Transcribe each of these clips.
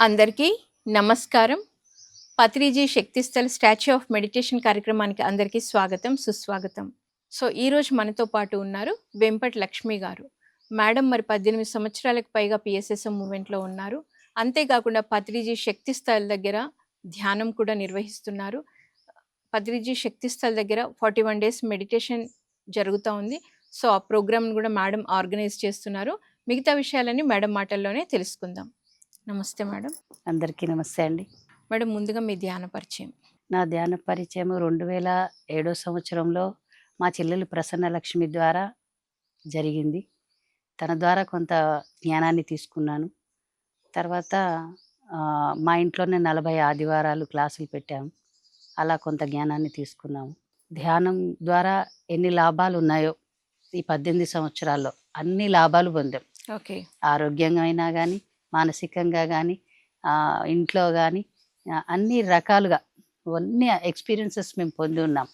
అందరికీ నమస్కారం. Patriji Shaktisthal statue of meditation కార్యక్రమానికి అందరికీ స్వాగతం సుస్వాగతం. సో ఈరోజు మనతో పాటు ఉన్నారు వెంపట్ లక్ష్మి గారు. మేడం మరి పద్దెనిమిది సంవత్సరాలకు పైగా పిఎస్ఎస్ఎం మూమెంట్లో ఉన్నారు. అంతేకాకుండా పత్రిజీ శక్తిస్థల్ దగ్గర ధ్యానం కూడా నిర్వహిస్తున్నారు. పత్రిజీ శక్తిస్థల్ దగ్గర ఫార్టీ వన్ డేస్ మెడిటేషన్ జరుగుతూ ఉంది. సో ఆ ప్రోగ్రామ్ని కూడా మేడం ఆర్గనైజ్ చేస్తున్నారు. మిగతా విషయాలన్నీ మేడం మాటల్లోనే తెలుసుకుందాం. నమస్తే మేడం. అందరికీ నమస్తే అండి. మేడం ముందుగా మీ ధ్యాన పరిచయం. నా ధ్యాన పరిచయం రెండు వేల ఏడో సంవత్సరంలో మా చెల్లెలు ప్రసన్న లక్ష్మి ద్వారా జరిగింది. తన ద్వారా కొంత జ్ఞానాన్ని తీసుకున్నాను. తర్వాత మా ఇంట్లోనే నలభై ఆదివారాలు క్లాసులు పెట్టాము. అలా కొంత జ్ఞానాన్ని తీసుకున్నాము. ధ్యానం ద్వారా ఎన్ని లాభాలు ఉన్నాయో ఈ పద్దెనిమిది సంవత్సరాల్లో అన్ని లాభాలు పొందాం. ఓకే. ఆరోగ్యంగా అయినా కానీ మానసికంగా కానీ ఇంట్లో కానీ అన్ని రకాలుగా అన్ని ఎక్స్పీరియన్సెస్ మేము పొంది ఉన్నాం.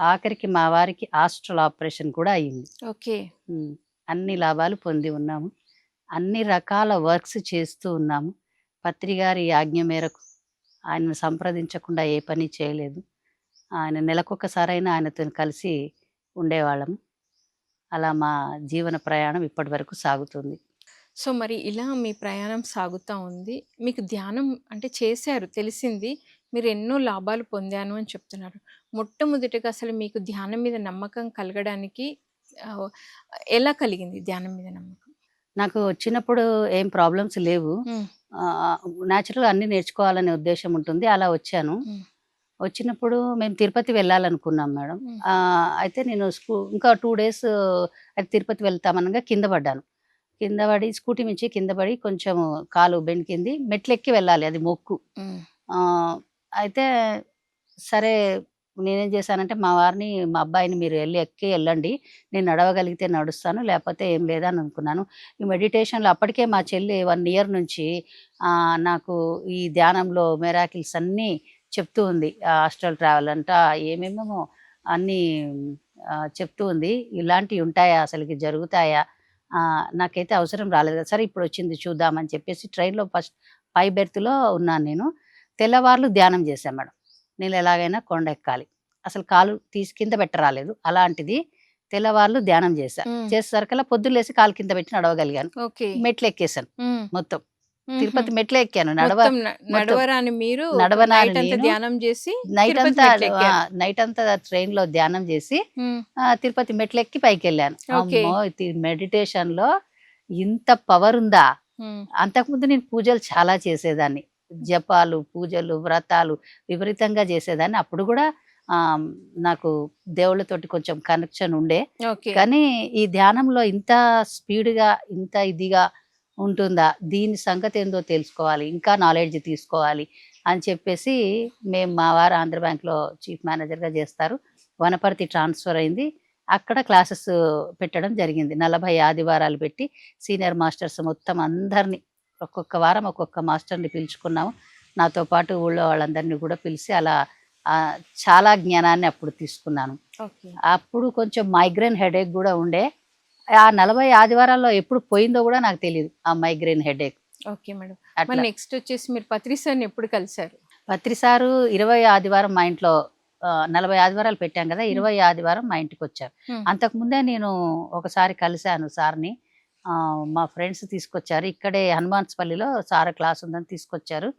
ఆఖరికి మా వారికి ఆస్ట్రల్ ఆపరేషన్ కూడా అయ్యింది. ఓకే. అన్ని లాభాలు పొంది ఉన్నాము. అన్ని రకాల వర్క్స్ చేస్తూ ఉన్నాము. పత్రి గారి ఆజ్ఞ మేరకు ఆయనను సంప్రదించకుండా ఏ పని చేయలేదు. ఆయన నెలకొకసారైనా ఆయనతో కలిసి ఉండేవాళ్ళము. అలా మా జీవన ప్రయాణం ఇప్పటి వరకు సాగుతుంది. సో మరి ఇలా మీ ప్రయాణం సాగుతూ ఉంది. మీకు ధ్యానం అంటే చేశారు తెలిసింది. మీరు ఎన్నో లాభాలు పొందాను అని చెప్తున్నారు. మొట్టమొదటిగా అసలు మీకు ధ్యానం మీద నమ్మకం కలగడానికి ఎలా కలిగింది ధ్యానం మీద నమ్మకం? నాకు వచ్చినప్పుడు ఏం ప్రాబ్లమ్స్ లేవు. మ్మ్. న్యాచురల్ అన్ని నేర్చుకోవాలనే ఉద్దేశం ఉంటుంది. అలా వచ్చాను. వచ్చినప్పుడు మేము తిరుపతి వెళ్ళాలనుకున్నాం మేడం. అయితే నేను స్కూ ఇంకా టూ డేస్ అయితే తిరుపతి వెళ్తామనగా కింద పడ్డాను. కింద పడి స్కూటీ నుంచి కింద పడి కొంచెం కాలు బెండికింది మెట్లు ఎక్కి వెళ్ళాలి అది మొక్కు. అయితే సరే నేనేం చేశానంటే మా వారిని మా అబ్బాయిని మీరు వెళ్ళి ఎక్కి వెళ్ళండి. నేను నడవగలిగితే నడుస్తాను లేకపోతే ఏం లేదని అనుకున్నాను. ఈ మెడిటేషన్లో అప్పటికే మా చెల్లి వన్ ఇయర్ నుంచి నాకు ఈ ధ్యానంలో మెరాకిల్స్ అన్నీ చెప్తూ ఉంది. హాస్టల్ ట్రావెల్ అంట ఏమేమో అన్నీ చెప్తూ ఉంది. ఇలాంటివి ఉంటాయా? అసలుకి జరుగుతాయా? నాకైతే అవసరం రాలేదు. కదా సరే ఇప్పుడు వచ్చింది చూద్దామని చెప్పేసి ట్రైన్లో ఫస్ట్ పై బెర్త్లో ఉన్నాను నేను. తెల్లవార్లు ధ్యానం చేశాను మేడం. నేను ఎలాగైనా కొండ ఎక్కాలి. అసలు కాలు తీసి కింద పెట్టరాలేదు. అలాంటిది తెల్లవార్లు ధ్యానం చేశా. మ్మ్. చేసేసరికల్లా పొద్దులేసి కాలు కింద పెట్టి నడవగలిగాను. మెట్లు ఎక్కేసాను. మొత్తం. తిరుపతి మెట్లు ఎక్కాను. నడవ నడవరాని మీరు నడవరాని ధ్యానం చేసి నైట్ అంతా. నైట్ అంతా ట్రైన్లో ధ్యానం చేసి తిరుపతి మెట్లు ఎక్కి పైకి వెళ్ళాను. అమ్మో మెడిటేషన్లో ఇంత పవర్ ఉందా. అంతకుముందు నేను పూజలు చాలా చేసేదాన్ని. జపాలు పూజలు వ్రతాలు విపరీతంగా చేసేదాన్ని. అప్పుడు కూడా ఆ, నాకు దేవుళ్ళతోటి కొంచెం కనెక్షన్ ఉండే. కానీ ఈ ధ్యానంలో ఇంత స్పీడ్గా ఇంత ఇదిగా ఉంటుందా? దీని సంగతి ఏందో తెలుసుకోవాలి. ఇంకా నాలెడ్జ్ తీసుకోవాలి అని చెప్పేసి మేము మా వారు ఆంధ్ర బ్యాంక్లో చీఫ్ మేనేజర్గా చేస్తారు. వనపర్తి ట్రాన్స్ఫర్ అయింది. అక్కడ క్లాసెస్ పెట్టడం జరిగింది. నలభై ఆదివారాలు పెట్టి సీనియర్ మాస్టర్స్ మొత్తం అందరినీ ఒక్కొక్క వారం ఒక్కొక్క మాస్టర్ని పిలుచుకున్నాము. నాతో పాటు ఊళ్ళో వాళ్ళందరినీ కూడా పిలిచి అలా చాలా జ్ఞానాన్ని అప్పుడు తీసుకున్నాను. అప్పుడు కొంచెం మైగ్రేన్ హెడేక్ కూడా ఉండే. ఆ నలభై ఆదివారాల్లో ఎప్పుడు పోయిందో కూడా నాకు తెలియదు ఆ migraine headache. Okay madam. Next వచ్చేసి మీరు పత్రి సార్ని ఎప్పుడు కలిసారు పత్రి సారు ఇరవై ఆదివారం మా ఇంట్లో నలభై ఆదివారాలు పెట్టాం కదా ఇరవై ఆదివారం మా ఇంటికి వచ్చారు. అంతకుముందే నేను ఒకసారి కలిశాను సార్ని. మా ఫ్రెండ్స్ తీసుకొచ్చారు. ఇక్కడే హనుమాన్స్పల్లిలో సార్ క్లాస్ ఉందని తీసుకొచ్చారు.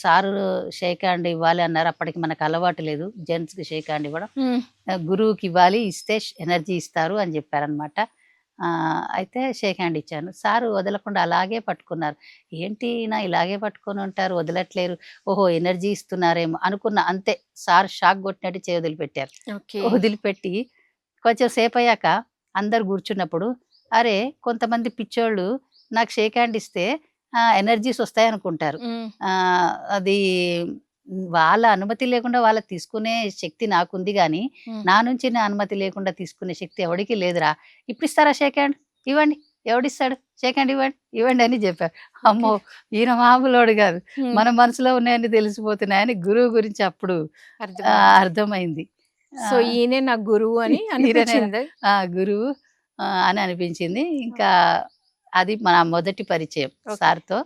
సారు షేక్ హ్యాండ్ ఇవ్వాలి అన్నారు. అప్పటికి మనకు అలవాటు లేదు. జెంట్స్కి షేక్ హ్యాండ్ ఇవ్వడం. గురువుకి ఇవ్వాలి ఇస్తే ఎనర్జీ ఇస్తారు అని చెప్పారనమాట అయితే షేక్ హ్యాండ్ ఇచ్చాను. సారు వదలకుండా అలాగే పట్టుకున్నారు. ఏంటి నా ఇలాగే పట్టుకొని ఉంటారు? వదలట్లేరు. ఓహో ఎనర్జీ ఇస్తున్నారేమో అనుకున్న అంతే. సార్ షాక్ కొట్టినట్టు చేయి వదిలిపెట్టారు. వదిలిపెట్టి కొంచెం సేపు అయ్యాక అందరు కూర్చున్నప్పుడు అరే కొంతమంది పిచ్చోళ్ళు నాకు షేక్ హ్యాండ్ ఇస్తే ఎనర్జీస్ వస్తాయి అనుకుంటారు. మ్మ్. ఆ, అది వాళ్ళ అనుమతి లేకుండా వాళ్ళ తీసుకునే శక్తి నాకుంది కానీ. నా నుంచి నా అనుమతి లేకుండా తీసుకునే శక్తి ఎవడికి లేదురా. ఇప్పుడు ఇస్తారా షేక్ హ్యాండ్? ఇవ్వండి. ఎవడిస్తాడు? షేక్ హ్యాండ్ ఇవ్వండి. ఇవ్వండి అని చెప్పారు అమ్మో ఈయన మామూలోడు కాదు. మన మనసులో ఉన్నాయని తెలిసిపోతున్నాయని గురువు గురించి అప్పుడు అర్థమైంది. సో ఈయనే నా గురువు అని గురువు అని అనిపించింది. ఇంకా అది మన మొదటి పరిచయం. సార్తో.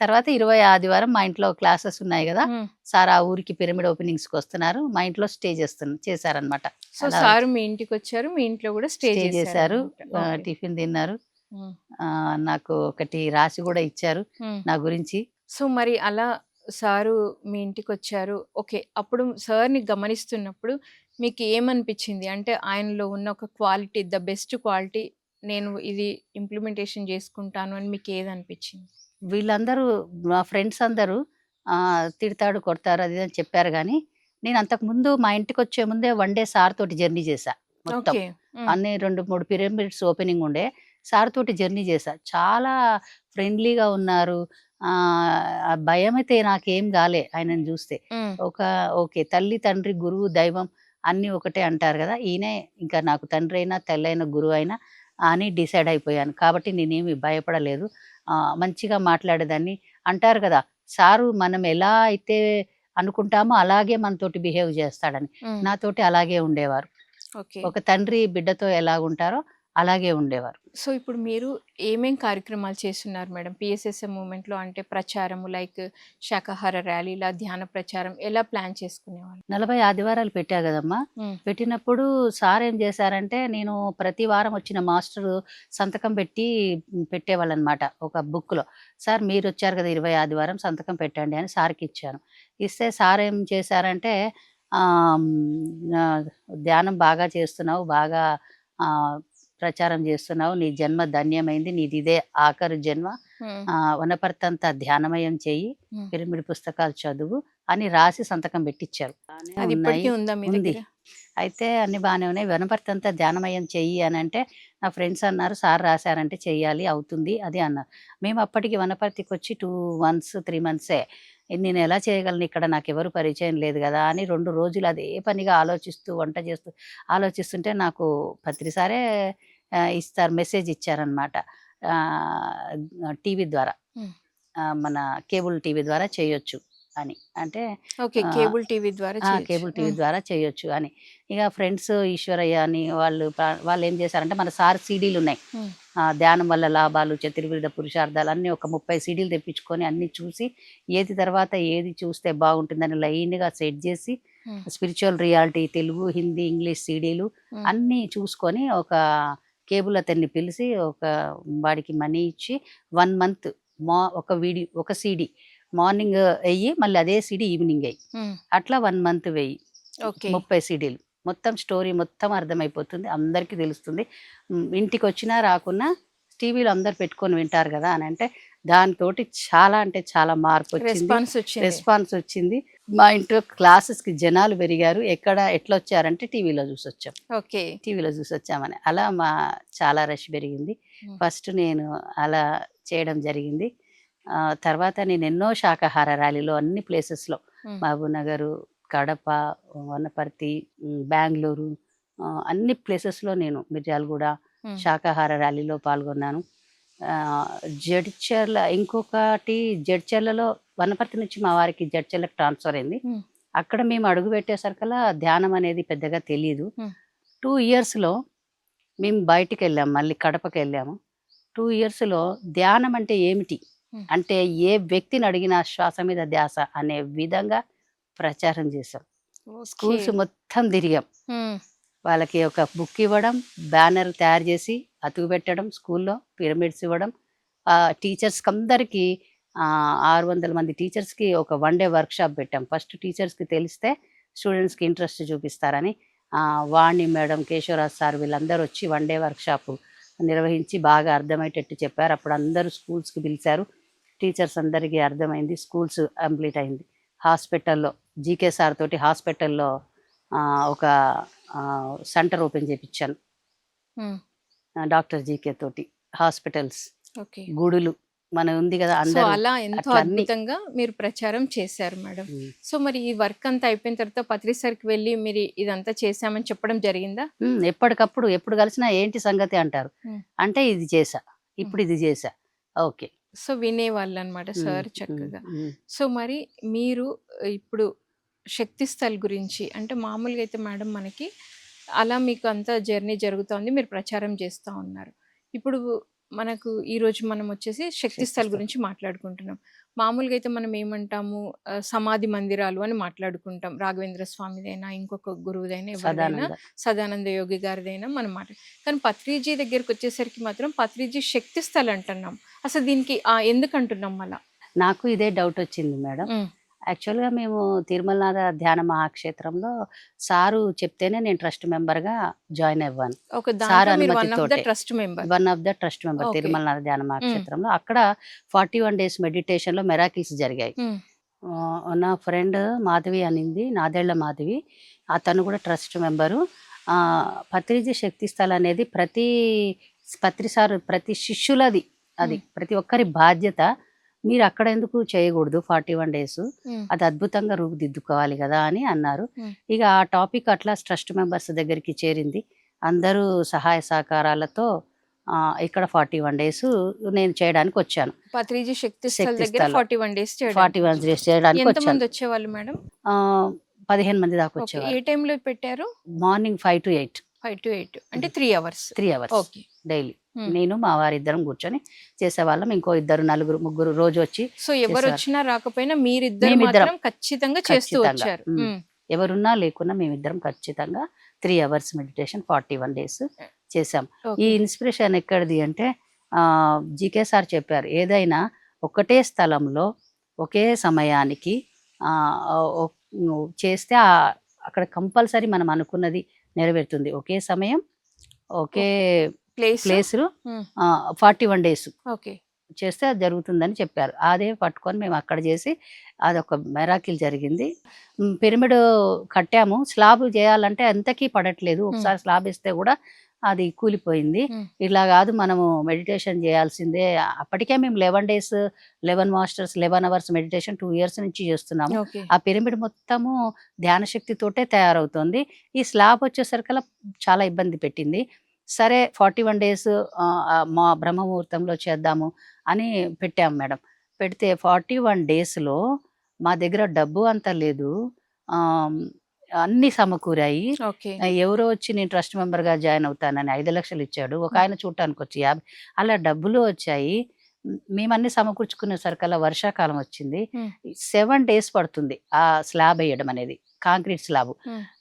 తర్వాత ఇరవై ఆదివారం మా ఇంట్లో క్లాసెస్ ఉన్నాయి కదా. సార్ ఆ ఊరికి పిరమిడ్ ఓపెనింగ్స్కి వస్తున్నారు మా ఇంట్లో స్టే చేస్తున్న చేశారనమాట సో సార్ మీ ఇంటికి వచ్చారు మీ ఇంట్లో కూడా స్టే చేశారు టిఫిన్ తిన్నారు. నాకు ఒకటి రాసి కూడా ఇచ్చారు నా గురించి. సో మరి అలా సారు మీ ఇంటికి వచ్చారు ఓకే అప్పుడు సార్ని గమనిస్తున్నప్పుడు మీకు ఏమనిపించింది? అంటే ఆయనలో ఉన్న ఒక క్వాలిటీ ద బెస్ట్ క్వాలిటీ నేను ఇది ఇంప్లిమెంటేషన్ చేసుకుంటాను అని మీకు ఏది అనిపించింది? వీళ్ళందరూ మా ఫ్రెండ్స్ అందరూ ఆ, తిడతాడు కొడతారు అది అని చెప్పారు కానీ నేను అంతకు ముందు మా ఇంటికి వచ్చే ముందే వన్ డే సార్ తోటి జర్నీ చేశా మొత్తం. అన్ని రెండు మూడు పిరమిడ్స్ ఓపెనింగ్ ఉండే సార్ తోటి జర్నీ చేశా. చాలా ఫ్రెండ్లీగా ఉన్నారు. భయం అయితే నాకేం కాలే ఆయనను చూస్తే. ఒక ఓకే తల్లి తండ్రి గురువు దైవం అన్నీ ఒకటే అంటారు కదా ఈయనే ఇంకా నాకు తండ్రి అయినా తల్లి అయినా గురువు అయినా అని డిసైడ్ అయిపోయాను. కాబట్టి నేనేమి భయపడలేదు. మంచిగా మాట్లాడేదాన్ని. అంటారు కదా సారు మనం ఎలా అయితే అనుకుంటామో అలాగే మనతోటి బిహేవ్ చేస్తాడని. నాతోటి అలాగే ఉండేవారు. ఒక తండ్రి బిడ్డతో ఎలా ఉంటారో అలాగే ఉండేవారు. సో ఇప్పుడు మీరు ఏమేం కార్యక్రమాలు చేస్తున్నారు మేడం? పిఎస్ఎస్ఎం మూమెంట్లో అంటే ప్రచారము లైక్ శాకాహార ర్యాలీలా ధ్యాన ప్రచారం ఎలా ప్లాన్ చేసుకునేవాళ్ళు? నలభై ఆదివారాలు పెట్టా కదమ్మా. మ్మ్. పెట్టినప్పుడు సార్ ఏం చేశారంటే నేను ప్రతి వారం వచ్చిన మాస్టర్ సంతకం పెట్టి పెట్టేవాళ్ళు అనమాట ఒక బుక్లో. సార్ మీరు వచ్చారు కదా ఇరవై ఆదివారం సంతకం పెట్టండి అని సార్కి ఇచ్చాను. ఇస్తే సార్ ఏం చేశారంటే ధ్యానం బాగా చేస్తున్నావు బాగా ప్రచారం చేస్తున్నావు. నీ జన్మ ధన్యమైంది. నీది ఇదే ఆఖరు జన్మ. మ్మ్. ఆ, వనపర్తంతా ధ్యానమయం చెయ్యి. పిరమిడ్ పుస్తకాలు చదువు అని రాసి సంతకం పెట్టించారు ఉందా అయితే అన్ని బాగానే ఉన్నాయి. వనపర్తంతా ధ్యానమయం చెయ్యి అని అంటే నా ఫ్రెండ్స్ అన్నారు సార్ రాశారంటే చెయ్యాలి అవుతుంది అది అన్నారు. మేము అప్పటికి వనపర్తికి వచ్చి టూ మంత్స్ త్రీ మంత్సే. నేను ఎలా చేయగలను ఇక్కడ? నాకు ఎవరు పరిచయం లేదు కదా అని రెండు రోజులు అదే పనిగా ఆలోచిస్తూ వంట చేస్తూ ఆలోచిస్తుంటే నాకు పత్రిసారే ఆ, ఇస్తారు. మెసేజ్ ఇచ్చారనమాట టీవీ ద్వారా. మన కేబుల్ టీవీ ద్వారా చేయొచ్చు అని. అంటే ఓకే. కేబుల్ టీవీ ద్వారా. Cable TV. ద్వారా చేయొచ్చు అని. ఇక ఫ్రెండ్స్ ఈశ్వరయ్య అని వాళ్ళు వాళ్ళు ఏం చేశారంటే మన సార్ సీడీలు ఉన్నాయి. ధ్యానం వల్ల లాభాలు చతుర్విధ పురుషార్థాలు అన్నీ ఒక ముప్పై సీడీలు తెప్పించుకొని అన్ని చూసి ఏది తర్వాత ఏది చూస్తే బాగుంటుందని లైన్గా సెట్ చేసి. Spiritual reality Telugu Hindi English సీడీలు. అన్నీ చూసుకొని ఒక కేబుల్ అతన్ని పిలిచి ఒక వాడికి మనీ ఇచ్చి వన్ మంత్ మా ఒక వీడియో ఒక సీడీ మార్నింగ్ వెయ్యి మళ్ళీ అదే సీడీ ఈవినింగ్ మ్మ్. అట్లా వన్ మంత్ వెయ్యి. ఓకే. ముప్పై సీడీలు. మొత్తం స్టోరీ మొత్తం అర్థమైపోతుంది. అందరికీ తెలుస్తుంది. ఇంటికి వచ్చినా రాకున్నా టీవీలో అందరు పెట్టుకొని వింటారు కదా అని అంటే దానితోటి చాలా అంటే చాలా మార్పు వచ్చింది. రెస్పాన్స్ వచ్చింది. మా ఇంట్లో క్లాసెస్కి జనాలు పెరిగారు. ఎక్కడ ఎట్లా వచ్చారంటే టీవీలో చూసి వచ్చాం ఓకే. టీవీలో చూసి వచ్చామని అలా మా చాలా రష్ పెరిగింది. ఫస్ట్ నేను అలా చేయడం జరిగింది. తర్వాత నేను ఎన్నో శాకాహార ర్యాలీలో అన్ని ప్లేసెస్లో. మహబూబ్నగర్ కడప వనపర్తి బెంగళూరు అన్ని ప్లేసెస్లో నేను మిర్యాలగూడ. శాకాహార ర్యాలీలో పాల్గొన్నాను. జడ్చర్ల ఇంకొకటి జడ్చర్లలో వనపర్తి నుంచి మా వారికి జడ్చర్లకు ట్రాన్స్ఫర్ అయింది. అక్కడ మేము అడుగు పెట్టేసరికల్లా ధ్యానం అనేది పెద్దగా తెలియదు. టూ ఇయర్స్లో మేము బయటికి వెళ్ళాము మళ్ళీ కడపకి వెళ్ళాము టూ ఇయర్స్లో ధ్యానం అంటే ఏమిటి. అంటే ఏ వ్యక్తిని అడిగినా శ్వాస మీద ధ్యాస అనే విధంగా ప్రచారం చేశాం స్కూల్స్. మొత్తం తిరిగాం. వాళ్ళకి ఒక బుక్ ఇవ్వడం బ్యానర్ తయారు చేసి అతుకు పెట్టడం స్కూల్లో పిరమిడ్స్ ఇవ్వడం. టీచర్స్కి అందరికీ ఆరు వందల మంది టీచర్స్కి ఒక వన్ డే వర్క్షాప్ పెట్టాం. ఫస్ట్ టీచర్స్కి తెలిస్తే స్టూడెంట్స్కి ఇంట్రెస్ట్ చూపిస్తారని. వాణి మేడం కేశవరాజ్ సార్ వీళ్ళందరూ వచ్చి వన్ డే వర్క్షాప్ నిర్వహించి బాగా అర్థమయ్యేటట్టు చెప్పారు. అప్పుడు అందరూ స్కూల్స్కి పిలిచారు. టీచర్స్ అందరికీ అర్థమైంది స్కూల్స్ కంప్లీట్ అయింది. హాస్పిటల్లో జీకే సార్ తోటి హాస్పిటల్లో ఒక సెంటర్ ఓపెన్ చేయించాను. డాక్టర్ జీకే తోటి హాస్పిటల్స్. ఓకే. గుడులు మన ఉంది కదా అందరూ అలా ఎంతో అద్భుతంగా మీరు ప్రచారం చేశారు మేడం. సో మరి ఈ వర్క్ అంతా అయిపోయిన తర్వాత పత్రిసరికి వెళ్ళి మీరు ఇదంతా చేశామని చెప్పడం జరిగిందా? ఎప్పటికప్పుడు ఎప్పుడు కలిసినా ఏంటి సంగతి అంటారు. అంటే ఇది చేసా ఇప్పుడు ఇది చేసా ఓకే. సో వినేవాళ్ళు అనమాట సార్ చక్కగా. సో మరి మీరు ఇప్పుడు శక్తి స్థల్ గురించి అంటే మామూలుగా అయితే మేడం మనకి అలా మీకు అంత జర్నీ జరుగుతోంది మీరు ప్రచారం చేస్తూ ఉన్నారు. ఇప్పుడు మనకు ఈ రోజు మనం వచ్చేసి శక్తి స్థల్. గురించి మాట్లాడుకుంటున్నాం. మామూలుగా అయితే మనం ఏమంటాము సమాధి మందిరాలు అని మాట్లాడుకుంటాం. రాఘవేంద్ర స్వామిదైనా ఇంకొక గురువుదైనా ఎవరిదైనా సదానంద. యోగి గారిదైనా మనం మాట కానీ పత్రిజీ దగ్గరికి వచ్చేసరికి మాత్రం పత్రిజీ శక్తి స్థల్ అంటున్నాం. అసలు దీనికి ఎందుకు అంటున్నాం మళ్ళా నాకు ఇదే డౌట్ వచ్చింది మేడం. యాక్చువల్గా మేము తిరుమలనాథ ధ్యాన మహాక్షేత్రంలో సారు చెప్తేనే నేను ట్రస్ట్ మెంబర్గా జాయిన్ అవ్వాను. సార్ మీరు one of the. Trust member one of the trust member Okay. తిరుమలనాథ ధ్యాన మహాక్షేత్రంలో. అక్కడ ఫార్టీ వన్ డేస్ మెడిటేషన్లో మెరాకిల్స్ జరిగాయి. నా ఫ్రెండ్ మాధవి అనింది నాదేళ్ళ మాధవి. అతను కూడా ట్రస్ట్ మెంబరు. ఆ, పత్రిజీ శక్తి స్థల్ అనేది ప్రతి పత్రిసారు ప్రతి శిష్యులది అది. ప్రతి ఒక్కరి బాధ్యత మీరు అక్కడ ఎందుకు చేయకూడదు ఫార్టీ వన్ డేస్? అది అద్భుతంగా రూపుదిద్దుకోవాలి కదా అని అన్నారు. ఇక ఆ టాపిక్ అట్లా ట్రస్ట్ మెంబర్స్ దగ్గరికి చేరింది. అందరూ సహాయ సహకారాలతో ఇక్కడ ఫార్టీ వన్ డేస్ నేను చేయడానికి వచ్చాను. Patriji Shakti. Forty one days forty one days చేయడానికి వచ్చేవాళ్ళు మేడం? పదిహేను మంది దాకా వచ్చేవారు ఏ టైంలో పెట్టారు? Morning five to eight. Five to eight అంటే three hours three hours okay daily. నేను మా వారిద్దరం కూర్చొని చేసేవాళ్ళం ఇంకో ఇద్దరు నలుగురు ముగ్గురు రోజు వచ్చి సో ఎవరు. వచ్చినా రాకపోయినా మీరిద్దరు ఖచ్చితంగా చేస్తూ. వచ్చారు. ఎవరున్నా లేకున్నా మేమిద్దరం ఖచ్చితంగా three hours meditation forty one days చేసాం ఈ. ఇన్స్పిరేషన్ ఎక్కడిది అంటే జీకే సార్ చెప్పారు ఏదైనా ఒకటే స్థలంలో ఒకే సమయానికి చేస్తే అక్కడ కంపల్సరీ మనం అనుకున్నది నెరవేరుతుంది. ఒకే సమయం ఒకే ప్లేస్. ప్లేస్ మ్. Forty one days okay. చేస్తే అది జరుగుతుందని చెప్పారు. అదే పట్టుకొని మేము అక్కడ చేసి అదొక మెరాకిల్ జరిగింది. పిరమిడ్ కట్టాము. స్లాబ్ చేయాలంటే అంతకీ పడట్లేదు. ఒకసారి స్లాబ్ ఇస్తే కూడా అది కూలిపోయింది. ఇలా కాదు మనము మెడిటేషన్ చేయాల్సిందే. అప్పటికే మేము eleven days eleven masters eleven hours meditation two years నుంచి చేస్తున్నాము. ఆ పిరమిడ్ మొత్తము ధ్యాన శక్తితోటే తయారవుతుంది. ఈ స్లాబ్ వచ్చేసరికల్లా చాలా ఇబ్బంది పెట్టింది. సరే ఫార్టీ వన్ డేస్ మా బ్రహ్మముహూర్తంలో చేద్దాము అని పెట్టాం మేడం. పెడితే ఫార్టీ వన్ డేస్లో మా దగ్గర డబ్బు అంత లేదు. అన్ని సమకూరాయి. ఎవరో వచ్చి నేను ట్రస్ట్ మెంబర్గా జాయిన్ అవుతానని ఐదు లక్షలు ఇచ్చాడు. ఒక ఆయన చూడటానికి వచ్చి యాభై అలా డబ్బులు వచ్చాయి. మ్, మేము అన్ని సమకూర్చుకునే సరికల్లా వర్షాకాలం వచ్చింది. సెవెన్ డేస్ పడుతుంది ఆ స్లాబ్ వేయడం అనేది కాంక్రీట్ స్లాబ్.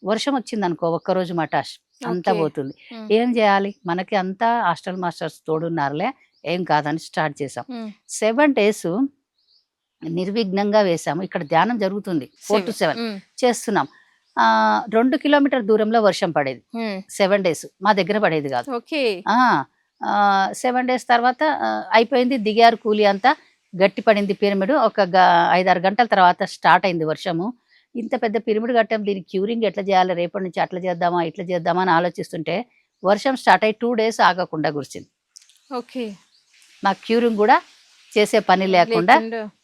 వర్షం వచ్చింది అనుకో ఒక్కరోజు మటాష్ అంతా. పోతుంది. ఏం చేయాలి? మనకి అంతా హాస్టల్ మాస్టర్స్ తోడున్నారులే ఏం కాదని స్టార్ట్ చేసాం. సెవెన్ డేస్ నిర్విఘ్నంగా వేసాము ఇక్కడ ధ్యానం జరుగుతుంది. Four to seven. చేస్తున్నాం. రెండు కిలోమీటర్ దూరంలో వర్షం పడేది. సెవెన్ డేస్ మా దగ్గర పడేది కాదు. ఓకే. సెవెన్ డేస్ తర్వాత అయిపోయింది దిగారు కూలి అంతా. గట్టి పడింది పిరమిడ్. ఒక ఐదారు గంటల తర్వాత స్టార్ట్ అయింది వర్షము. ఇంత పెద్ద పిరమిడ్ కట్టాం దీనికి క్యూరింగ్ ఎట్లా చేయాలి రేపటి నుంచి అట్లా చేద్దామా ఇట్లా చేద్దామా అని ఆలోచిస్తుంటే వర్షం స్టార్ట్ అయ్యి టూ డేస్ ఆగకుండా కురిసింది. ఓకే. మా క్యూరింగ్ కూడా చేసే పని లేకుండా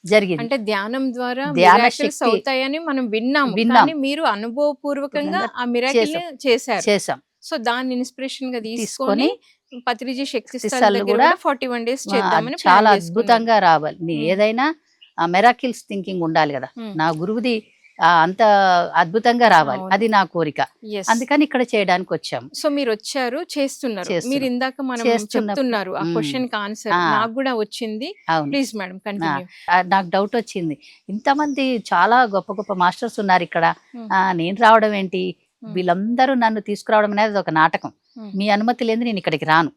జరిగింది అంటే ధ్యానం ద్వారా ధ్యాన. అవుతాయని మనం విన్నాం విన్నాం. మీరు అనుభవపూర్వకంగా పూర్వకంగా ఆ మిరాకిల్ చేశారు చేసాం సో దాన్ని ఇన్స్పిరేషన్గా తీసుకొని పత్రిజీ శక్తి కూడా ఫార్టీ వన్ డేస్ చేద్దామని చాలా. అద్భుతంగా రావాలి నీ. ఏదైనా మెరాకిల్స్ థింకింగ్ ఉండాలి కదా. నా గురువుది అంత అద్భుతంగా రావాలి. అది నా కోరిక. అందుకని ఇక్కడ చేయడానికి వచ్చాము. సో మీరు వచ్చారు చేస్తున్నారు. చేస్తున్నాం. మీరు ఇందాక మనం చెప్తున్నారు ఆ. క్వశ్చన్కి ఆన్సర్. నాకు కూడా వచ్చింది. ప్లీజ్ మేడం నాకు డౌట్ వచ్చింది. ఇంతమంది చాలా గొప్ప గొప్ప మాస్టర్స్ ఉన్నారు ఇక్కడ. నేను రావడం ఏంటి. వీళ్ళందరూ నన్ను తీసుకురావడం అనేది ఒక నాటకం. మీ అనుమతి లేని నేను ఇక్కడికి రాను.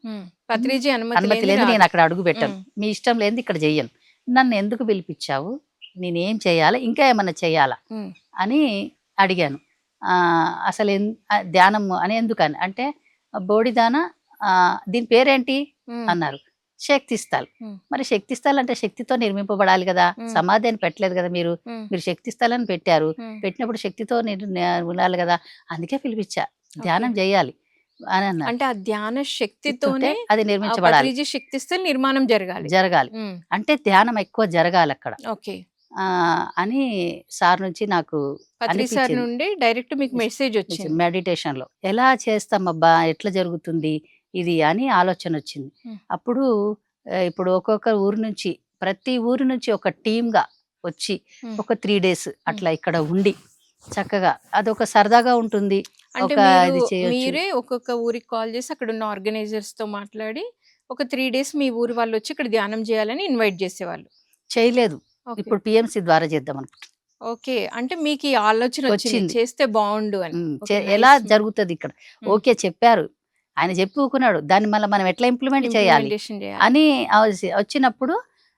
అనుమతి లేదు రాదు. నేను అక్కడ అడుగు పెట్టను. మీ ఇష్టం లేనిది ఇక్కడ చెయ్యను. నన్ను ఎందుకు పిలిపించావు? నేనేం చేయాలి? ఇంకా ఏమన్నా చేయాలా. అని అడిగాను. ఆ, అసలు ధ్యానం అని ఎందుకని? అంటే బోడిదాన ఆ, దీని పేరేంటి. అన్నారు. శక్తి స్థల్ మ్మ్. మరి శక్తి స్థల్ అంటే శక్తితో నిర్మింపబడాలి కదా. సమాధి అని పెట్టలేదు కదా మీరు. మీరు శక్తి స్థల్ అని పెట్టారు. పెట్టినప్పుడు శక్తితో ఉండాలి కదా? అందుకే పిలిపించా. ధ్యానం చేయాలి అని అన్నారు. అంటే ఆ ధ్యాన శక్తితోనే అది నిర్మించబడాలి. శక్తి స్థల్ నిర్మాణం జరగాలి. జరగాలి. అంటే ధ్యానం ఎక్కువ జరగాలి అక్కడ. ఓకే. అని సార్ నుంచి నాకు సార్. నుండి డైరెక్ట్ మీకు మెసేజ్ వచ్చింది. మెడిటేషన్లో ఎలా చేస్తామబ్బా? ఎట్లా జరుగుతుంది ఇది? అని ఆలోచన వచ్చింది. అప్పుడు ఇప్పుడు ఒక్కొక్క ఊరు నుంచి ప్రతి ఊరు నుంచి ఒక టీమ్గా వచ్చి. ఒక త్రీ డేస్ అట్లా ఇక్కడ ఉండి చక్కగా అదొక సరదాగా ఉంటుంది. అంటే ఒక మీరు ఒక్కొక్క ఊరికి కాల్ చేసి అక్కడ ఉన్న ఆర్గనైజర్స్తో మాట్లాడి ఒక త్రీ డేస్ మీ ఊరు వాళ్ళు వచ్చి ఇక్కడ ధ్యానం చేయాలని ఇన్వైట్ చేసేవాళ్ళు. చేయలేదు. ఇప్పుడు పిఎంసి ద్వారా చేద్దాం అనుకుంటున్నాం ఓకే. అంటే మీకు ఈ ఆలోచన వచ్చింది. చేస్తే బాగుండు అని. ఎలా జరుగుతుంది ఇక్కడ. ఓకే చెప్పారు. ఆయన చెప్పి ఊకున్నాడు దాన్ని మళ్ళీ మనం ఎట్లా ఇంప్లిమెంట్ చేయాలి? అని వచ్చినప్పుడు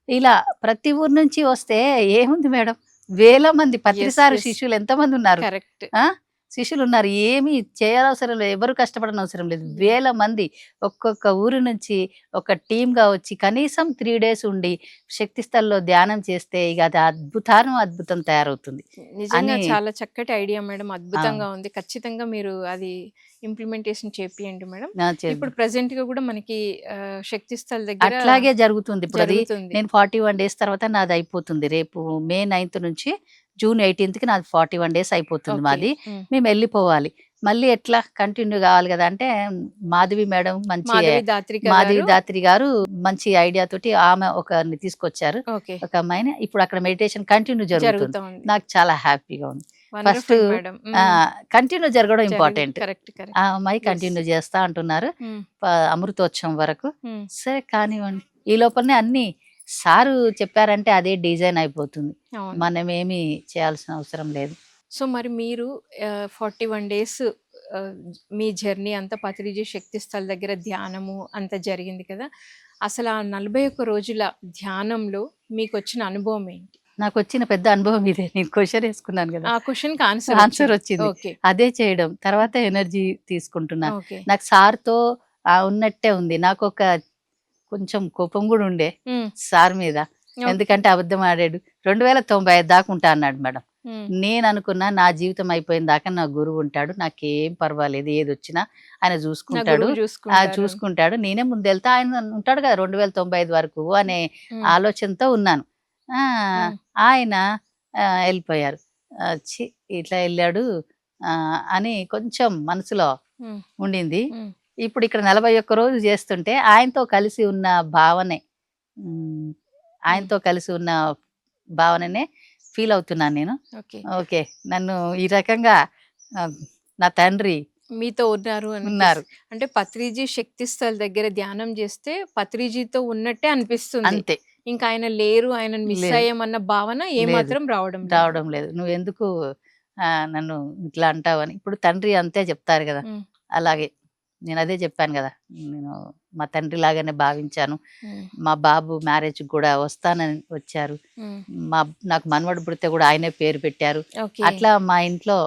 ఇలా ప్రతి ఊరు నుంచి వస్తే ఏముంది మేడం? వేల మంది yes. శిష్యులు ఎంతమంది ఉన్నారు? కరెక్ట్ శిష్యులు ఉన్నారు ఏమీ చేయనవసరం లేదు. ఎవరు కష్టపడనవసరం అవసరం లేదు వేల మంది ఒక్కొక్క ఊరు నుంచి ఒక team గా వచ్చి కనీసం త్రీ డేస్ ఉండి శక్తి స్థల్లో ధ్యానం చేస్తే ఇక అది అద్భుతానం అద్భుతం తయారవుతుంది. నిజంగా చాలా చక్కటి ఐడియా మేడం. అద్భుతంగా ఉంది. ఖచ్చితంగా మీరు అది ఇంప్లిమెంటేషన్ చేపియండి మేడం. ఇప్పుడు ప్రెసెంట్గా కూడా మనకి శక్తి స్థల్ దగ్గర అట్లాగే జరుగుతుంది. ఇప్పుడు అది నేను ఫార్టీ వన్ డేస్ తర్వాత నాది అయిపోతుంది రేపు మే నైన్త్ నుంచి జూన్ ఎయిటీన్త్కి నాది ఫార్టీ వన్ డేస్ అయిపోతుంది. మాది. మేము వెళ్ళిపోవాలి మళ్ళీ ఎట్లా కంటిన్యూ కావాలి కదా అంటే మాధవి మేడం మంచి మాధవి. దాత్రి గారు. మంచి ఐడియా తోటి ఆమె ఒకరిని తీసుకొచ్చారు. ఒక అమ్మాయిని. ఇప్పుడు అక్కడ మెడిటేషన్ కంటిన్యూ జరుగుతుంది. నాకు చాలా హ్యాపీగా ఉంది. మేడం. కంటిన్యూ జరగడం ఇంపార్టెంట్. ఆ అమ్మాయి కంటిన్యూ చేస్తా అంటున్నారు. అమృతోత్సవం వరకు. సరే కానివ్వండి. ఈ లోపలనే అన్ని సారు చెప్పారంటే అదే డిజైన్ అయిపోతుంది. మనం ఏమీ చేయాల్సిన అవసరం లేదు. సో మరి మీరు ఫార్టీ వన్ డేస్ మీ జర్నీ అంతా పత్రిజీ శక్తి స్థల్ దగ్గర ధ్యానము అంత జరిగింది కదా. అసలు ఆ నలభై ఒక్క రోజుల ధ్యానంలో మీకు వచ్చిన అనుభవం ఏంటి? నాకు వచ్చిన పెద్ద అనుభవం ఇదే. నేను క్వశ్చన్ వేసుకున్నాను కదా. ఆ క్వశ్చన్ ఆన్సర్ ఆన్సర్ వచ్చింది. అదే చేయడం తర్వాత ఎనర్జీ తీసుకుంటున్నాను నాకు సార్తో ఉన్నట్టే ఉంది. నాకు ఒక కొంచెం కోపం కూడా ఉండే సార్ మీద. ఎందుకంటే అబద్ధం ఆడాడు. రెండు వేల తొంభై ఐదు దాకా ఉంటా అన్నాడు మేడం. నేను అనుకున్నా నా జీవితం అయిపోయిన దాకా నా గురువు ఉంటాడు. నాకేం పర్వాలేదు ఏది వచ్చినా ఆయన చూసుకుంటాడు. ఆ చూసుకుంటాడు. నేనే ముందు వెళ్తా ఆయన ఉంటాడు కదా రెండు వేల తొంభై ఐదు వరకు అనే ఆలోచనతో ఉన్నాను. ఆయన వెళ్ళిపోయారు. ఇట్లా వెళ్ళాడు ఆ, అని కొంచెం మనసులో ఉండింది. ఇప్పుడు ఇక్కడ నలభై ఒక్క రోజు చేస్తుంటే ఆయనతో కలిసి ఉన్న భావనే ఆయనతో కలిసి ఉన్న భావననే ఫీల్ అవుతున్నాను నేను. ఓకే. ఓకే నన్ను ఈ రకంగా నా తండ్రి మీతో ఉన్నారు అని ఉన్నారు. అంటే పత్రిజీ శక్తి స్థల్ దగ్గర ధ్యానం చేస్తే పత్రిజీతో ఉన్నట్టే అనిపిస్తుంది. అంతే. ఇంకా ఆయన లేరు ఆయన మిస్. అయ్యామన్న భావన ఏ లేదు. మాత్రం రావడం. రావడం లేదు. నువ్వు ఎందుకు ఆ, నన్ను ఇట్లా అంటావని ఇప్పుడు తండ్రి అంతే చెప్తారు కదా. అలాగే. నేను అదే చెప్పాను కదా నేను మా తండ్రి లాగానే భావించాను. మా బాబు మ్యారేజ్ కూడా వస్తానని వచ్చారు. మా నాకు మనవడు పుడితే కూడా ఆయనే పేరు పెట్టారు. అట్లా మా ఇంట్లో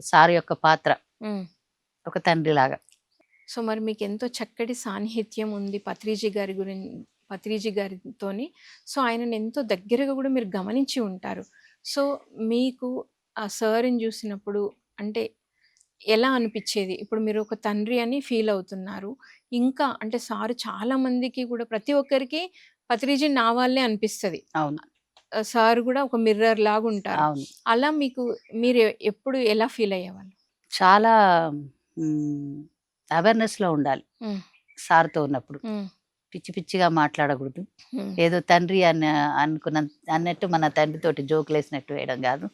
సార్ యొక్క పాత్ర. ఒక తండ్రి లాగా. సో మరి మీకు ఎంతో చక్కటి సాన్నిహిత్యం ఉంది పత్రిజీ గారి గురించి పత్రిజీ గారితోని. సో ఆయనను ఎంతో దగ్గరగా కూడా మీరు గమనించి ఉంటారు. సో మీకు ఆ సార్ని చూసినప్పుడు అంటే ఎలా అనిపించేది ఇప్పుడు మీరు ఒక తండ్రి అని ఫీల్ అవుతున్నారు. ఇంకా అంటే సారు చాలా మందికి కూడా ప్రతి ఒక్కరికి పత్రిజీ నా వాళ్ళే అనిపిస్తుంది. అవును. సార్ కూడా ఒక మిర్రర్ లాగా ఉంటారు అవును. అలా మీకు మీరు ఎప్పుడు ఎలా ఫీల్ అయ్యేవాళ్ళు? చాలా అవేర్నెస్లో ఉండాలి. సార్తో ఉన్నప్పుడు. ఉమ్, పిచ్చి పిచ్చిగా మాట్లాడకూడదు. ఏదో తండ్రి అని అనుకున్న అన్నట్టు మన తండ్రితోటి జోకులు వేసినట్టు వేయడం కాదు.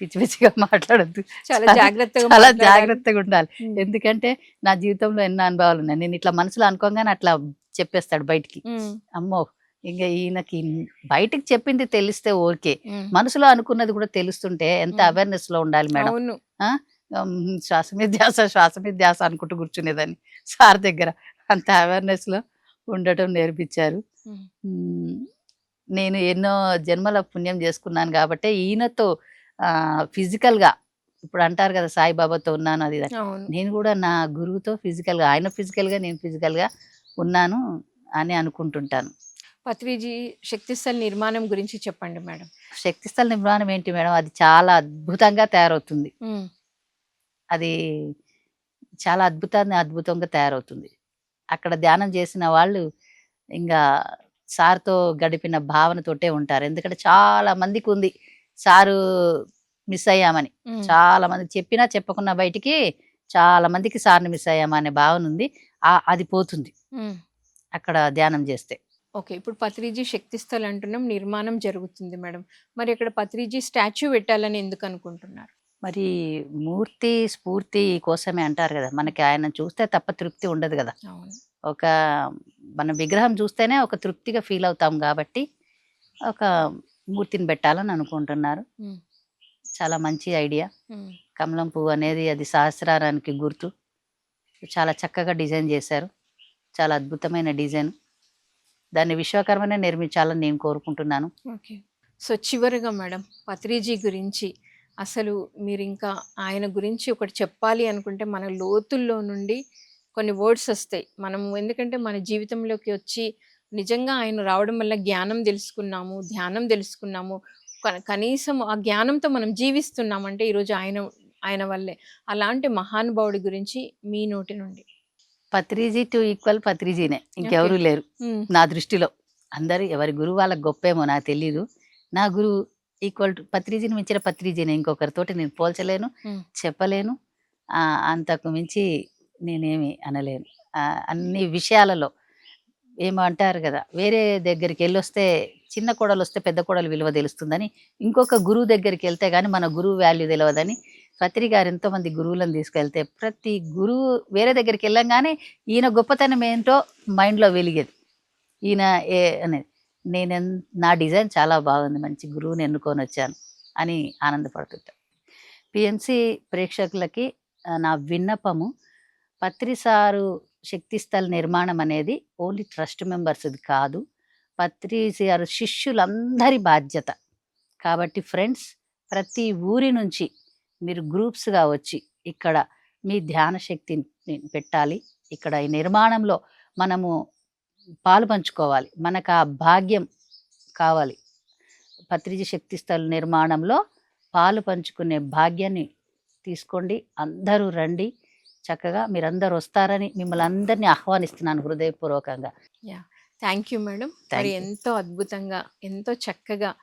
పిచ్చి పిచ్చిగా మాట్లాడొద్దు. చాలా జాగ్రత్తగా చాలా. జాగ్రత్తగా ఉండాలి. ఎందుకంటే నా జీవితంలో ఎన్నో అనుభవాలు ఉన్నాయి. నేను ఇట్లా మనసులో అనుకోగానే అట్లా చెప్పేస్తాడు బయటికి. అమ్మో ఇంకా ఈయనకి బయటికి చెప్పింది తెలిస్తే ఓకే. మనసులో అనుకున్నది కూడా తెలుస్తుంటే ఎంత. అవేర్నెస్లో ఉండాలి మేడం. శ్వాస మీద ధ్యాస శ్వాస మీద ధ్యాస అనుకుంటూ కూర్చునేదాన్ని. సార్ దగ్గర అంత అవేర్నెస్లో ఉండటం నేర్పించారు. నేను ఎన్నో జన్మల పుణ్యం చేసుకున్నాను కాబట్టి ఈయనతో ఆ, physical గా ఇప్పుడు అంటారు కదా సాయిబాబాతో ఉన్నాను అది నేను కూడా నా గురువుతో physical గా ఆయన physical గా నేను physical గా ఉన్నాను అని అనుకుంటుంటాను. పత్రిజీ శక్తిస్థల్ నిర్మాణం గురించి చెప్పండి మేడం. శక్తిస్థల నిర్మాణం ఏంటి మేడం? అది చాలా అద్భుతంగా తయారవుతుంది. అది చాలా అద్భుతాన్ని అద్భుతంగా తయారవుతుంది. అక్కడ ధ్యానం చేసిన వాళ్ళు ఇంకా సార్తో గడిపిన భావనతోటే ఉంటారు. ఎందుకంటే చాలా మందికి ఉంది. సారు మిస్ అయ్యామని. చాలా మంది చెప్పినా చెప్పకున్నా బయటికి చాలా మందికి సార్ని మిస్ అయ్యామా అనే భావన ఉంది. ఆ అది పోతుంది. అక్కడ ధ్యానం చేస్తే. ఓకే. ఇప్పుడు పత్రిజీ శక్తిస్థల్ అంటున్నాం. నిర్మాణం జరుగుతుంది మేడం. మరి అక్కడ పత్రిజీ స్టాచ్యూ పెట్టాలని ఎందుకు అనుకుంటున్నారు? మరి మూర్తి స్ఫూర్తి కోసమే అంటారు కదా! మనకి ఆయన చూస్తే తప్ప తృప్తి ఉండదు కదా! ఒక మన విగ్రహం చూస్తేనే ఒక తృప్తిగా ఫీల్ అవుతాం కాబట్టి ఒక మూర్తిని పెట్టాలని అనుకుంటున్నారు. చాలా మంచి ఐడియా. కమలం పువ్వు అనేది అది సహస్రారానికి గుర్తు. చాలా చక్కగా డిజైన్ చేశారు. చాలా అద్భుతమైన డిజైన్. దాన్ని విశ్వకర్మనే నిర్మించాలని నేను కోరుకుంటున్నాను. సో చివరిగా మేడం పత్రిజీ గురించి అసలు మీరు ఇంకా ఆయన గురించి ఒకటి చెప్పాలి అనుకుంటే మన లోతుల్లో నుండి కొన్ని వర్డ్స్ వస్తాయి. మనం ఎందుకంటే మన జీవితంలోకి వచ్చి నిజంగా ఆయన రావడం వల్ల జ్ఞానం తెలుసుకున్నాము ధ్యానం తెలుసుకున్నాము. కనీసం ఆ జ్ఞానంతో మనం జీవిస్తున్నాం అంటే ఈరోజు ఆయన ఆయన వల్లే. అలాంటి మహానుభావుడి గురించి మీ నోటి నుండి. పత్రిజీ టు ఈక్వల్ పత్రిజీనే. ఇంకెవరూ లేరు. నా దృష్టిలో అందరు ఎవరి గురువు వాళ్ళకి గొప్పేమో నాకు తెలీదు. నా గురువు ఈక్వల్ టు పత్రిజీని మించిన పత్రిజీని. ఇంకొకరితోటి నేను పోల్చలేను. చెప్పలేను అంతకు మించి నేనేమి అనలేను. అన్ని విషయాలలో ఏమో అంటారు కదా వేరే దగ్గరికి వెళ్ళొస్తే చిన్న కోడలు వస్తే పెద్ద కోడలు విలువ తెలుస్తుందని ఇంకొక గురువు దగ్గరికి వెళ్తే కానీ మన గురువు వాల్యూ తెలియదని పత్రి గారు ఎంతోమంది గురువులను తీసుకెళ్తే ప్రతి గురువు వేరే దగ్గరికి వెళ్ళంగానే ఈయన గొప్పతనం ఏంటో మైండ్లో వెలిగేది. ఈయన ఏ అనేది నేను ఎన్- నా డిజైన్ చాలా బాగుంది మంచి గురువుని ఎన్నుకొని వచ్చాను అని ఆనందపడుతుంటా. పిఎంసీ ప్రేక్షకులకి నా విన్నపము పత్రిసారు శక్తిస్థల్ నిర్మాణం అనేది ఓన్లీ ట్రస్ట్ మెంబర్స్ది కాదు పత్రిసారు శిష్యులందరి బాధ్యత. కాబట్టి ఫ్రెండ్స్ ప్రతి ఊరి నుంచి మీరు గ్రూప్స్గా వచ్చి ఇక్కడ మీ ధ్యాన శక్తిని పెట్టాలి. ఇక్కడ ఈ నిర్మాణంలో మనము పాలు పంచుకోవాలి. మనకు ఆ భాగ్యం కావాలి. పత్రిజీ శక్తి స్థల నిర్మాణంలో పాలు పంచుకునే భాగ్యాన్ని తీసుకోండి. అందరూ రండి. చక్కగా మీరందరూ వస్తారని మిమ్మల్ని అందరినీ ఆహ్వానిస్తున్నాను హృదయపూర్వకంగా. Thank you madam. మరి. ఎంతో అద్భుతంగా ఎంతో చక్కగా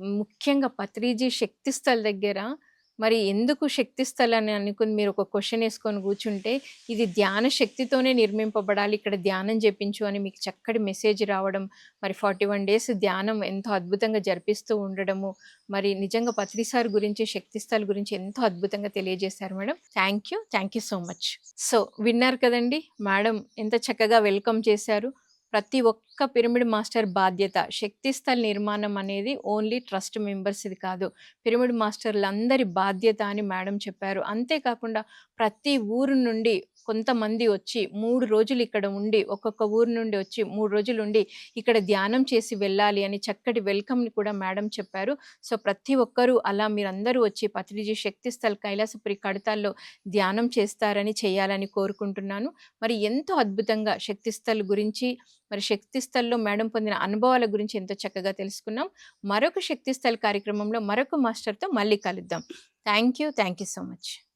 ముఖ్యంగా పత్రిజీ శక్తిస్థల్ దగ్గర మరి ఎందుకు శక్తిస్థలని అనుకుని మీరు ఒక క్వశ్చన్ వేసుకొని కూర్చుంటే ఇది ధ్యాన శక్తితోనే నిర్మింపబడాలి ఇక్కడ ధ్యానం చేపించు అని మీకు చక్కటి మెసేజ్ రావడం మరి ఫార్టీ వన్ డేస్ ధ్యానం ఎంతో అద్భుతంగా జరిపిస్తూ ఉండడము మరి నిజంగా పత్రిసార్ గురించి శక్తిస్థల గురించి ఎంతో అద్భుతంగా తెలియజేశారు madam. Thank you thank you so much. So విన్నారు కదండి మేడం ఎంత చక్కగా వెల్కమ్ చేశారు. ప్రతి ఒక్క పిరమిడ్ మాస్టర్ బాధ్యత. శక్తిస్థల్ నిర్మాణం అనేది ఓన్లీ ట్రస్ట్ మెంబర్స్ ఇది కాదు. పిరమిడ్ మాస్టర్లందరి బాధ్యత అని మేడం చెప్పారు. అంతేకాకుండా ప్రతి ఊరు నుండి కొంతమంది వచ్చి మూడు రోజులు ఇక్కడ ఉండి ఒక్కొక్క ఊరు నుండి వచ్చి మూడు రోజులు ఉండి ఇక్కడ ధ్యానం చేసి వెళ్ళాలి అని చక్కటి వెల్కమ్ని కూడా మేడం చెప్పారు. సో ప్రతి ఒక్కరూ అలా మీరందరూ వచ్చి పత్రిజీ శక్తిస్థల్ కైలాసపురి కడతాల్లో ధ్యానం చేస్తారని చేయాలని కోరుకుంటున్నాను. మరి ఎంతో అద్భుతంగా శక్తిస్థల్ గురించి మరి శక్తిస్థల్లో మేడం పొందిన అనుభవాల గురించి ఎంతో చక్కగా తెలుసుకున్నాం. మరొక శక్తిస్థల్ కార్యక్రమంలో మరొక మాస్టర్తో మళ్ళీ కలుద్దాం. Thank you thank you so much.